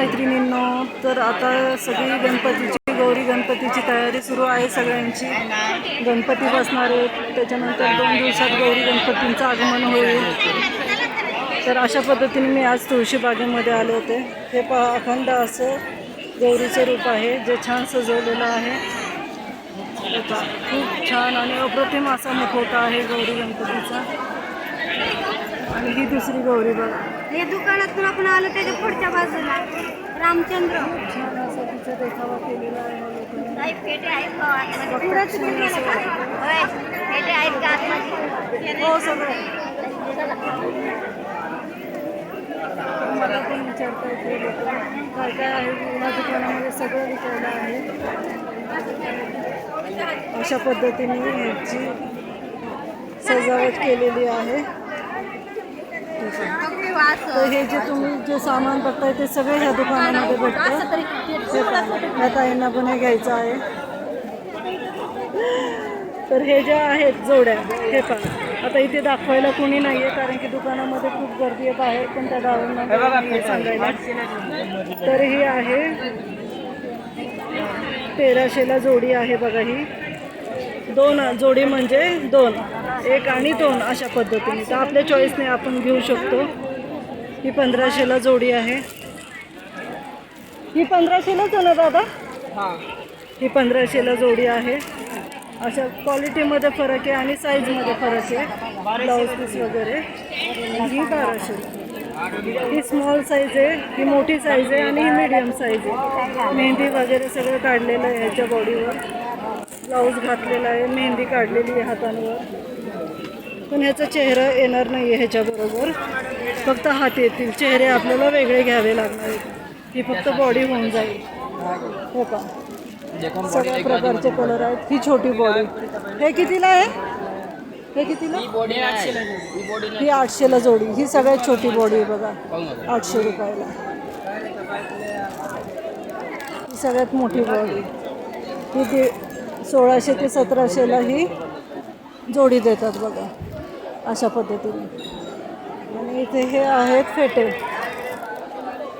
मैत्रिणींनो तर आता सगळी गणपतीची गौरी गणपतीची तयारी सुरू आहे सगळ्यांची. गणपती बसणार आहेत. त्याच्यानंतर दोन दिवसात गौरी गणपतींचं आगमन होईल. तर अशा पद्धतीने मी आज तुळशीबागेमध्ये आले होते. हे पहा अखंड असं गौरीचं रूप आहे जे छान सजवलेलं आहे. खूप छान आणि अप्रतिम असा मुखवटा आहे गौरी गणपतीचा. आणि ही दुसरी गौरी बघा. हे दुकानातून आपण आलो त्याच्या पुढच्या बाजूला. रामचंद्र. छान असा तिचा देखावा केलेला आहे फेटे आहेत का? का? हो सगळं. मला पण विचारता येते काय काय आहे? या दुकानामध्ये सगळं विकायला आहे. अशा पद्धतीने ह्याची सजावट केलेली आहे. तर हे जे तुम्ही जे सामान बघताय ते सगळे ह्या दुकानामध्ये भेटतं. पहा, या ताईंना पण हे घ्यायचं आहे. तर हे जे आहेत जोड्या हे पहा. आता इथे दाखवायला कोणी नाही आहे कारण की दुकानामध्ये खूप गर्दी आहे बाहेर पण त्या दारांना सांगायला. तर ही आहे तेराशेला जोडी आहे बघा ही. दोन जोडी म्हणजे दोन. एक आणि दोन अशा पद्धतीने. तर आपल्या चॉईसने आपण घेऊ शकतो. ही पंधराशेला जोडी आहे. ही पंधराशेलाच आहे ना दादा? ही. पंधराशेला जोडी आहे. अशा क्वालिटीमध्ये फरक आहे आणि साईजमध्ये फरक आहे. ब्लाऊज पीस वगैरे. ही बाराशे. ही स्मॉल साईज आहे ही मोठी साईज आहे आणि ही मीडियम साईज आहे. मेहंदी वगैरे सगळं काढलेलं आहे ह्याच्या बॉडीवर ब्लाऊज घातलेला आहे मेहंदी काढलेली आहे हातांवर. पण ह्याचा चेहरा येणार नाही आहे ह्याच्याबरोबर. फक्त हात येतील. चेहरे आपल्याला वेगळे घ्यावे लागणार आहेत. ही फक्त बॉडी होऊन जाईल. हो का? सगळ्या प्रकारचे कलर आहेत. ही छोटी बॉडी हे कितीला आहे? हे कितीला? ही आठशेला जोडी. ही सगळ्यात छोटी बॉडी आहे बघा. आठशे रुपयाला. ही सगळ्यात मोठी बॉडी ही ते सोळाशे ते सतराशेला ही जोडी देतात बघा. अशा पद्धतीने. आणि इथे हे आहेत फेटे.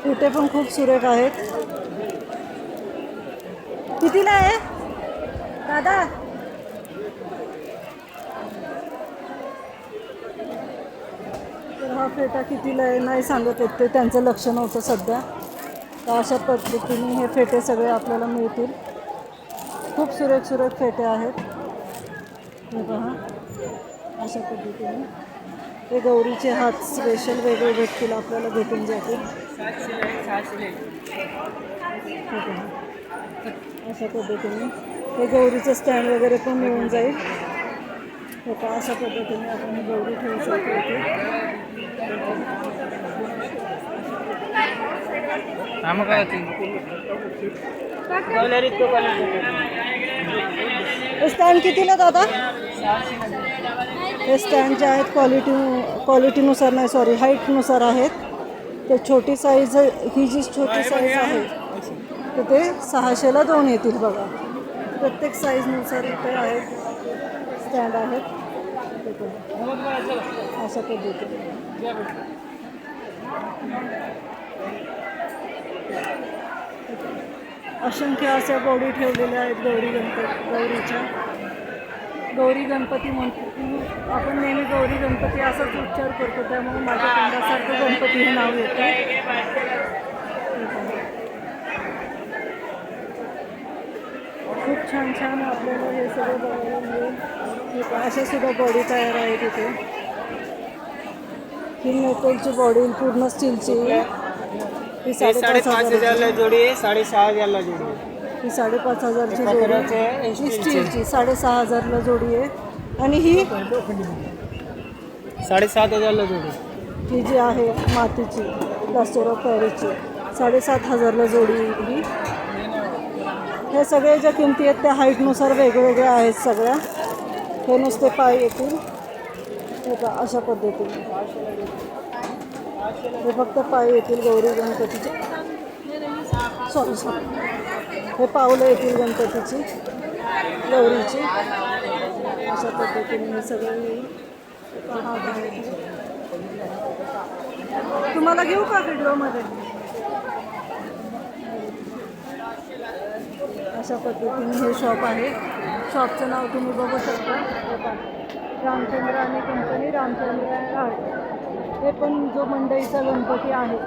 फेटे पण खूप सुरेख आहेत. कितीला आहे? दादा? तर हा फेटा कितीला आहे? नाही सांगत येत ते. त्यांचं लक्ष नव्हतं सध्या. तर अशा पद्धतीने हे फेटे सगळे आपल्याला मिळतील. खूप सुरेख सुरेख फेटे आहेत. हे पहा अशा पद्धतीने. हे गौरीचे हात स्पेशल वेगळे भेटतील आपल्याला भेटून जातील. अशा पद्धतीने. हे गौरीचं स्टँड वगैरे पण मिळून जाईल. हे पहा अशा पद्धतीने आपण ही गौरी ठेवू शकतो इथे. हे स्टँड कितीला दादा? हे स्टँड जे आहेत क्वालिटी क्वालिटीनुसार नाही सॉरी हाईटनुसार आहेत. ते छोटी साईज ही जी छोटी साईज आहे तर ते सहाशेला दोन येतील बघा. प्रत्येक साईजनुसार इथे आहेत स्टँड आहेत. अशा पद्धतीने. असंख्य अशा बॉडी ठेवलेल्या आहेत गौरी गणपती गौरीच्या. गौरी गणपती म्हणतो आपण नेहमी गौरी गणपती असाच उच्चार करतो त्यामुळे माझ्या तोंडासारखं गणपती हे नाव येतं. खूप छान छान आपल्याला हे सगळं बघायला मिळेल. अशा सुद्धा बॉडी तयार आहेत इथे. ही मेटलची बॉडी पूर्ण स्टीलची. ही साडेपाच साडेपाच हजार हजारला जोडी आहे साडेसहा हजारला जोडी आहे. ही साडेपाच हजारची जोडी. ही स्टीलची. साडेसहा हजारला जोडी आहे. आणि ही साडेसात हजारला जोडी. आहे. ही जी आहे मातीची ऑफ पॅरिसची साडेसात हजारला जोडी ही. हे सगळे ज्या किमती आहेत त्या हाईटनुसार वेगवेगळ्या आहेत सगळ्या. हे नुसते पाय येतील. हे का अशा पद्धतीने. हे फक्त पाय येतील गौरी गणपतीचे. सॉरी सॉरी हे पावलं येतील गणपतीची गौरीची. अशा पद्धतीने हे सगळं येईल तुम्हाला घेऊ का व्हिडिओमध्ये? अशा पद्धतीने हे शॉप आहे. शॉपचं नाव तुम्ही बघू शकता. रामचंद्र आणि कंपनी रामचंद्र आर्ट हे पण जो मंडईचा गणपती आहे.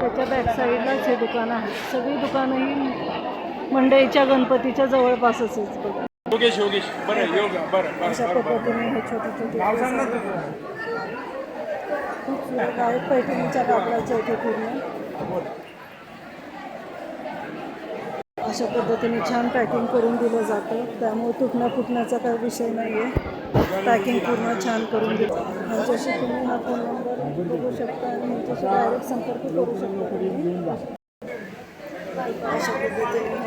त्याच्या बॅकसाईडलाच हे दुकान आहे. सगळी दुकानं ही मंडईच्या गणपतीच्या जवळपासच बघा. योगेश योगेश. बरं योग. बरं अशा पद्धतीने हे छोटे छोटे खूप पैठणीच्या कापडाच्या इथे पूर्ण. अशा पद्धतीने छान पॅकिंग करून दिलं जातं. त्यामुळे तुटण्या फुटण्याचा काही विषय नाही आहे पॅकिंग पूर्ण छान करून दिलं. ह्यांच्याशी तुम्ही हा फोन नंबर बघू शकता आणि ह्यांच्याशी डायरेक्ट संपर्क करू शकता अशा पद्धतीने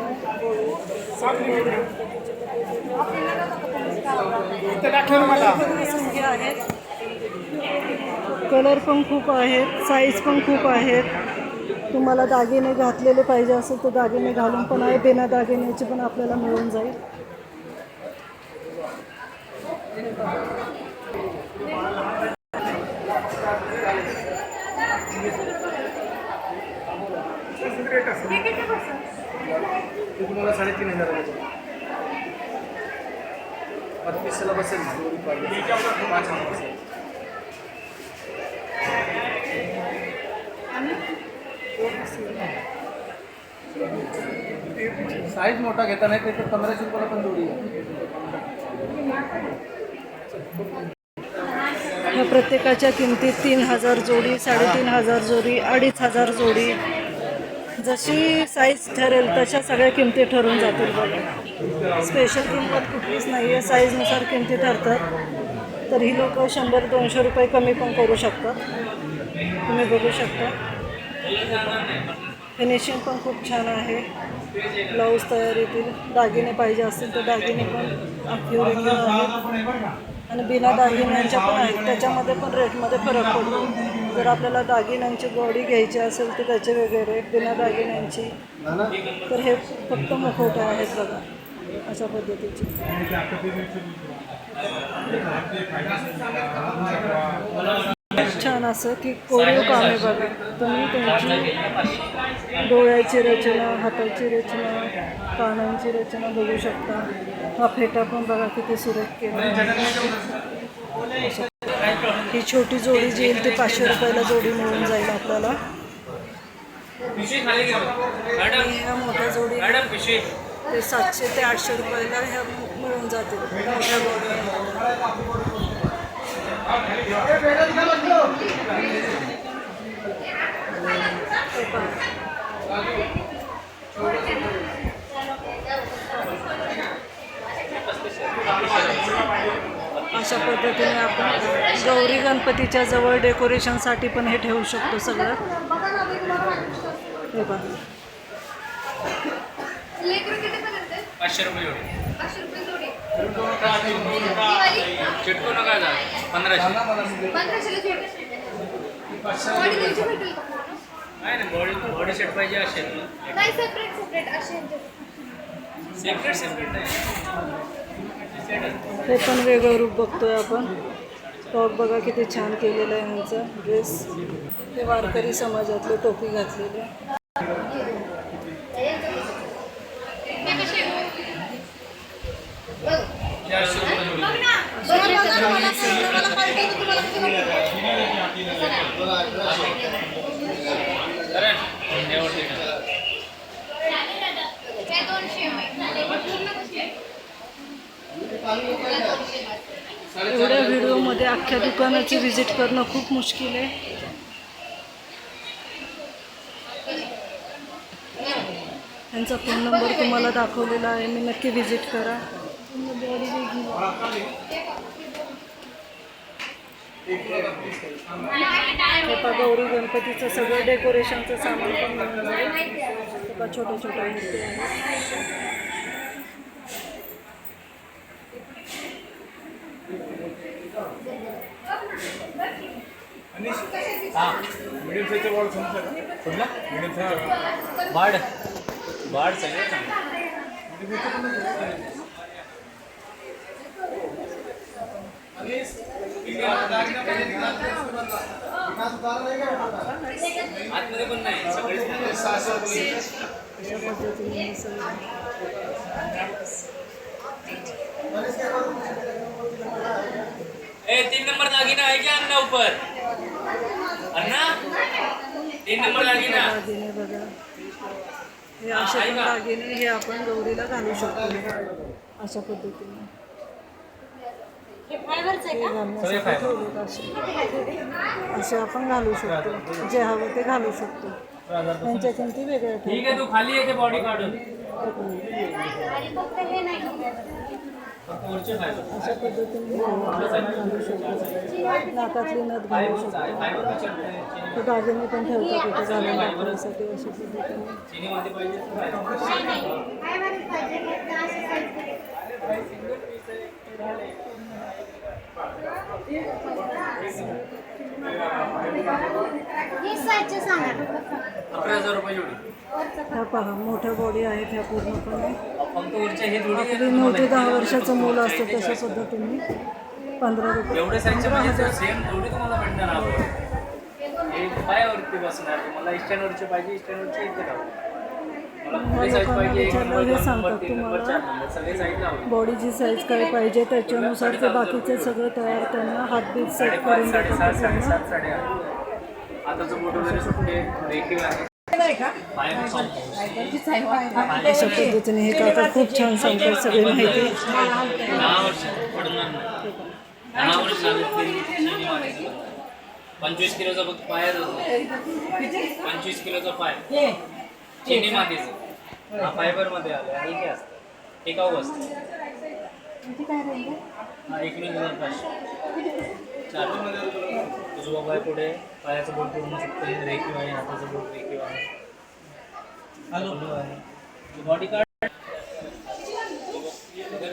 हे संख्या आहेत कलर पण खूप आहेत साईज पण खूप आहेत. तुम्हाला दागिने घातलेले पाहिजे असेल तर दागिने घालून पण आहे बिना दागिन्याचे पण आपल्याला मिळून जाईल. ते तुम्हाला साडेतीन हजार बत्तीसला बसेल पाच हजार बसेल साईज मोठा घेता नाही ते पंधराशे रुपयाला पण जोडी आहे. ह्या प्रत्येकाच्या किमतीत तीन हजार जोडी साडेतीन हजार जोडी अडीच हजार जोडी. जशी साईज ठरेल तशा सगळ्या किमती ठरून जातील बघा. स्पेशल किंमत कुठलीच नाही आहे साईजनुसार किमती ठरतात. तर ही लोक शंभर दोनशे रुपये कमी पण करू शकतात. तुम्ही बघू शकता. फिनिशिंग पण खूप छान आहे. ब्लाऊज तयारीतील दागिने पाहिजे असतील तर दागिने पण अख्युरेट आहेत. आणि बिना दागिन्यांच्या पण आहेत. त्याच्यामध्ये पण रेटमध्ये फरक पडतो. जर आपल्याला दागिन्यांची बॉडी घ्यायची असेल तर त्याचे वेगळे रेट बिना दागिन्यांची तर हे फक्त मुखवटे आहेत बघा अशा पद्धतीचे. छान असं की कोरीव कामे आहे बघा. तुम्ही त्यांची डोळ्याची रचना हाताची रचना कानांची रचना बघू शकता. हा फेटा पण बघा किती सुरेख केला ही छोटी जोडी जी येईल ती पाचशे रुपयाला जोडी मिळून जाईल आपल्याला. आणि ह्या मोठ्या जोडी ते सातशे ते आठशे रुपयाला ह्या मिळून जातील. मोठ्या जोडी हे पहा. अशा पद्धतीने आपण गौरी गणपतीच्या जवळ डेकोरेशनसाठी पण हे ठेवू शकतो सगळं. हे? पाचशे रुपये चिटकू नका जा पंधराशे. पंधराशेला जोडी बॉडी तुमची भेटेल का पूर्ण? काय ना बॉडी बॉडी सेट पाहिजे असेल नाही सेपरेट सेपरेट असे सेपरेट सेपरेट आहे हे पण वेगळं रूप बघतोय आपण टॉप बघा किती छान केलेलं आहे ह्यांचा ड्रेस हे वारकरी समाजातले टोपी घातलेले यावरती करा. हे दोनशे पूर्ण कशी आहे? एवढ्या व्हिडिओमध्ये अख्ख्या दुकानाची व्हिजिट करणं खूप मुश्किल आहे. त्यांचा फोन नंबर तुम्हाला दाखवलेला आहे. मी नक्की व्हिजिट करा. हे गौरी गणपतीचं सगळं डेकोरेशनचं सामान पण मिळून जाईल हे छोट्या छोट्या मूर्ती आहेत. मिडियम साईजचे वॉल समजलं का कुठला मिडियम साईजचे बाड बाड सगळं चांगलं आतमध्ये पण नाही सगळेच अशा पद्धतीने हे? सगळं ए तीन नंबर दागिना आहे क्या अन्ना ऊपर? अन्ना तीन नंबर दागिना बघा हे असे पण दागिने हे आपण गौरीला घालू शकतो. अशा पद्धतीने. हे असे. असे आपण घालू शकतो. जे हवं ते घालू शकतो. त्यांच्या किमती वेगळ्या ठीक आहे तू खाली येते बॉडी काढून. अशा पद्धतीने नाकातली नथ घालू शकतो. दागिने पण ठेवतात दाखवण्यासाठी अशा पद्धतीने. चिनी मध्ये पाहिजे तर फायबर. अकरा हजार रुपये जोडी. ह्या पहा मोठ्या बॉडी आहेत ह्या पूर्णपणे. फक्त वरच्या हे जोडी आपली नऊ ते दहा वर्षाचं मुलं असतं तशा पद्धतीने पंधरा रुपये. एवढे साईजचे म्हणजे सेम जोडी तुम्हाला भेटणार आपण हे पायावरती बसणार तुम्हाला इस्टँडवरचे पाहिजे इस्टँडवरचे इथे लावू. मला कुठली साईज पाहिजे एक नंबर हे दोन सांगतात नंबर तीन नंबर तुम्हाला. चार नंबर सगळे साईज लावू. बॉडीची साईज काय पाहिजे त्याच्यानुसार ते बाकीचे सगळं तयार त्यांना हातबीत सेट करून देतात साडेसात साडेआठ. आताचं फोटो वगैरे सुटे रेखीव आहे? अशा पद्धतीने हे काका खूप छान सांगतात सगळी माहिती. पंचवीस किलोचा फक्त पाय पंचवीस किलोचा पाय. चिनी मातीचं हा फायबरमध्ये आलं आणि हे असतं टिकाऊ असतं हा एकोणीस हजार पाचशे. चार उजवा पाय पुढे पायाचं बोट पूर्ण सुटते रेखीव आहे हाताचं बोट रेखीव आहे हॅलो. आहे. बॉडी कार्ड अगर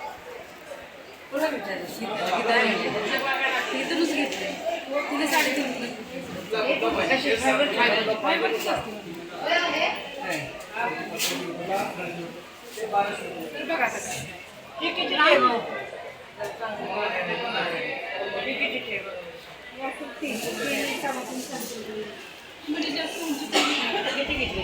पुन्हा विचारलं? तिथूनच घेतले तिथे साडेतीन फायबरच असते. बघा एक किती म्हणजे जास्त उंची घेतली